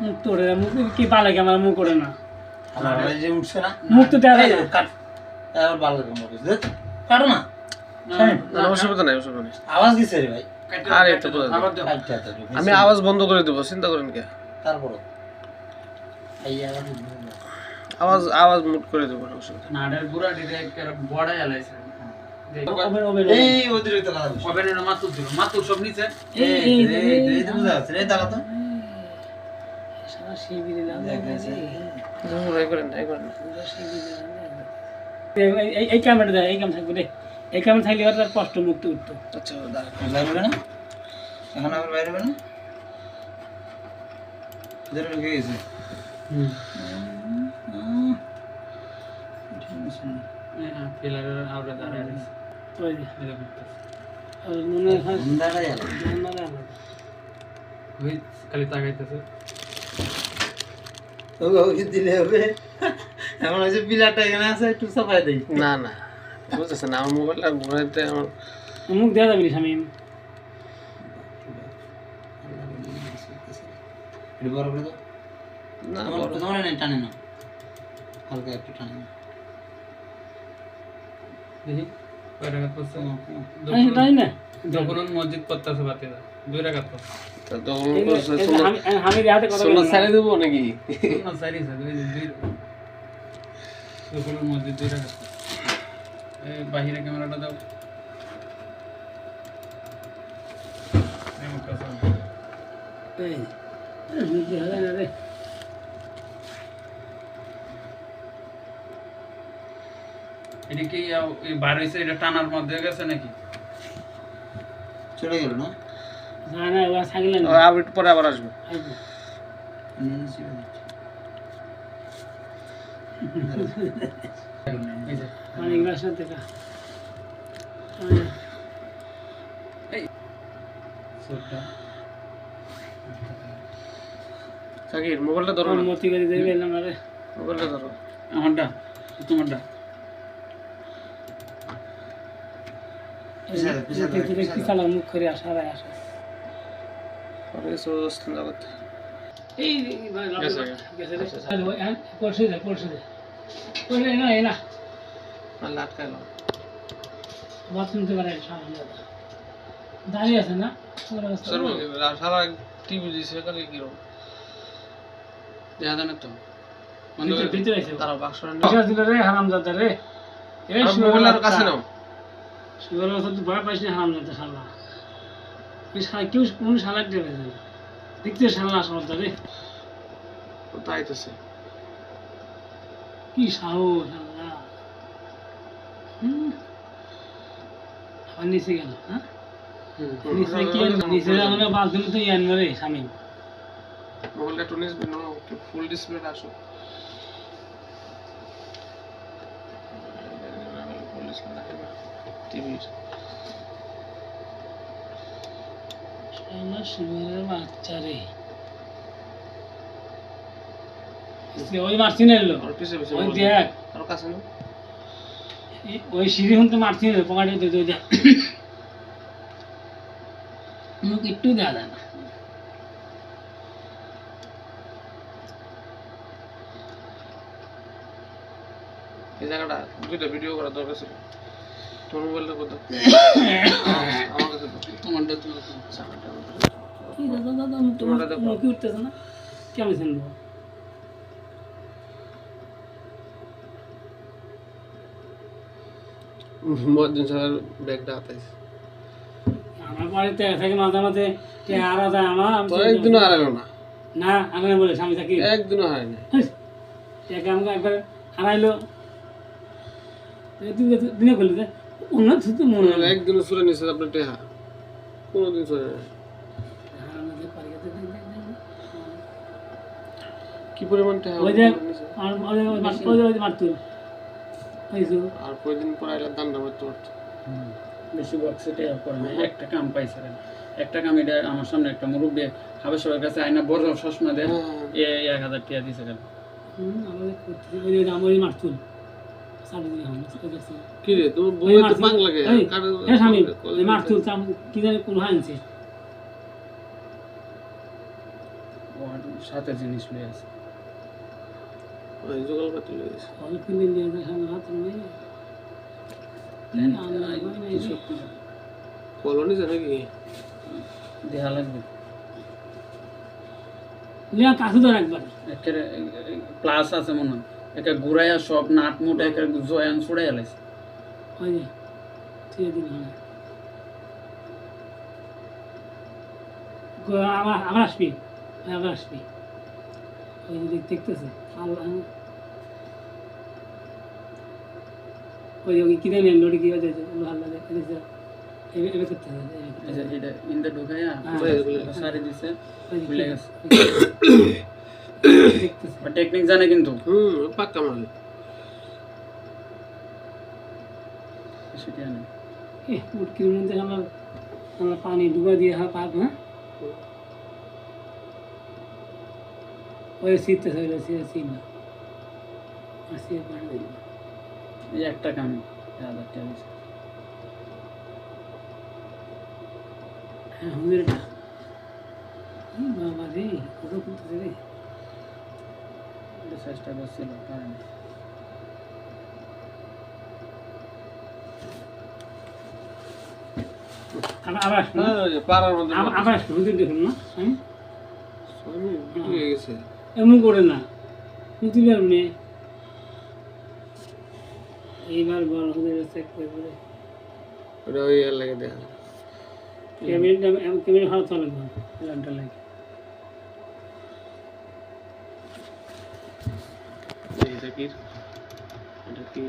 মুখ তো ওঠে মুখ কি পালে কি আমার মুখ ওঠে না আমার যে উঠছে না মুখ তো দেওয়া যায় কাট এবার ভালো লাগে মুখ দেখ কাটো না হ্যাঁ। আচ্ছা আচ্ছা আমি আওয়াজ বন্ধ করে দেবো চিন্তা করেন কে তারপরে আওয়াজ আওয়াজ আওয়াজ মুট করে দেবো নাড়ের গুড়া ডিরেক্ট বড়া এলাইছে ওভেন ওভেন এই অতিরিক্ত কথা বলছিস ওভেনের মাতুর মাতুর সব নিচে এই এই এই এই এই দাঁড়া ক্যামেরা দেয় এই ক্যামেরা থাকবে রে এই ক্যামেরা থাকলে এবার তার কষ্ট মুক্ত উঠতো। আচ্ছা দাঁড়ান। না? এখন আবার বাইরে হবে না? ঢুকে গেছে? হ্যাঁ মনে হয় খালি তাকাইতেছে। ওকে দিলে হবে। এমন হয়েছে পিলারটা এখানে আছে একটু সাফাই দেই। না না বুঝতেছেন আমার মোবাইলটা ঘুরাইতে আমার মুখ দেওয়া যাবে না স্বামী। একটু বড় করে দাও। না বড়। তোমার নেই টানে না। হালকা একটু টানে না। দেখি। কয় টাকা পড়ছে? আমি না যখন মসজিদ দুই টাকা তো তা তখন এই যে- করছে, এই যে সোনা- আমি- আমি- আমি হাতে কথা সোনা বলি না। ছাড়িয়ে দেবো নাকি না সারি স্যার দুই দুই যখন মসজিদ দুই টাকা এই বাহিরে ক্যামেরাটা দাও এই মুখটা সামনে। এই, এই, বুঝতে হবে না রে। এটা কি আও- এই বার হইছে এটা টানার মধ্যে গেছে নাকি চলে গেল না না, না, ওরা থাকলে না। ও, আবার পরে আবার আসব সাকির মোবাইলটা ধরো অনুমতি করে দেবে আরে। মোবাইলটা ধরো আমারটা তোমারটা। চালাক মুখ করে আসা আসা। কিছু চিন্তা করতে এই, গেছে, গেছে রে। আরে ওই, পরশু দে, পরশু দে। পরশু না, এ না। নাহলে আটকাইলাম বাথরুম থেকে বাইরে সামনে দাঁড়িয়ে আছে না সারা টিভি দিছে কালকে কীরকম দেখা যায় না তো বন্ধ ভিতরে- করে ভিতরে আছে ও। তারা বাক্স রান্না পয়সা দিলে রে হারামজাদা রে এই মোবাইল কাছে নাও শুয়োরের বাচ্চা তুই ভয় পাইস না হারামজাদা শালা। ওই শালা কেউ কোন শালাক দেবে না। দেখতে শালা শালা রে ও তো আইতেছে কি সাহস আল্লাহ। আবার নিচে গেল হ্যাঁ? নিচে কি নিচে বাথরুম তো ইয়ান রে স্বামী। মোবাইলটা একটু নিসবে ফুল ডিসপ্লেটা আসো। টিভির। শালা শুয়োরের বাচ্চা রে আজকে ওই মারছি এলো আর পিছে পিছে ওই দেখ আর কাছে নাও এই- ওই সিঁড়ি হুনতে মারছি না পকেটে দিয়ে দিয়ে দেখ মুখ একটু দেওয়া যায় না এই জায়গাটা দুইটা ভিডিও করা দরকার ছিল তোর মোবাইলটা কোথাও আমার কাছে তোমারটা দাও। কি দাদা দাদা মুখ তোমরা মুখে উঠতেছে না। কেমন শুনব মহাজন স্যার ব্যাগটা হাতাইছে। আমার বাড়িতে থাকে মাঝে মাঝে? কে হারা যায় আমার? আমি তো একদিনও হারালো না। না আমি বলে স্বামী থাকি। একদিনও হারায় না কে আমাকে একবার হারাইলো। তুই তো দিনে করলি অন্য মনে হয়। একদিনও চলে নিছে আপনার টেহা। কোনোদিন চলে না কি পরিমাণ টেহা ওই যে আর ওই যে- ওই মার- ওই যে- ওই মারতুল। ওই আর কয়দিন পর আইলে দান্ডা মারতে পারতো? বেশি বক্সে না একটা কাম পাইছে একটা কাম এটা আমার সামনে একটা মুরব্বী হাবে সবার কাছে আয়না বড় সসমা দেয় এ এক হাজার টিয়া দিছে কেন হুম, আমাদের মারতুল। কি রে তোমার ওই তো মারতুল- পাং লাগে? এই, কারো- এ স্বামী, কলেজে ওই চাম- কি জানি কোন হয় আনছে। সাথে জিনিস লয়ে আছে। ওই জোগাল পাতি লয়ে গেছে ফল কিনে নিয়ে যায় সামনে হাত নেই। কলোনি জানে কি দেহা লাগবে। লিয়া কাছে ধর একবার। একের প্লাস আছে মনে হয়। একে ঘুরাইয়া সব নাট মুট একের জয়ান ছুড়াই এলাইছে ওই ঠিক দিন হয় আসবি? আসবি। ওই যে দেখতেছে ওই ওই কি জানি লোডি কি হয়েছে দেখতেছে এটা ঢুকাইয়া হ্যাঁ। সারি দিছে ভুলে গেছে। দেখতেছে টেকনিক জানে কিন্তু হুম পাক্কা মাল সেটা জানে এ মুটকির মধ্যে আমার আমার পানি ডুবা দিয়ে হা পাক হ্যাঁ ওই শীতে হইল সে শীত না আর সে পানি দিল এই একটা কামে হাজার টাকা দিছে হ্যাঁ হুজুরটা এই বাবা রে কত করতেছে রে এটা চেষ্টা করছিল? হ্যাঁ, হ্যাঁ হয়ে। গেছে। এমন করে না। তুই পারবি এইবার বড় চেক করে। ওটা ওই লাগে দেখা ক্যামেরা চলে না লাগে। এটা কি এটা কি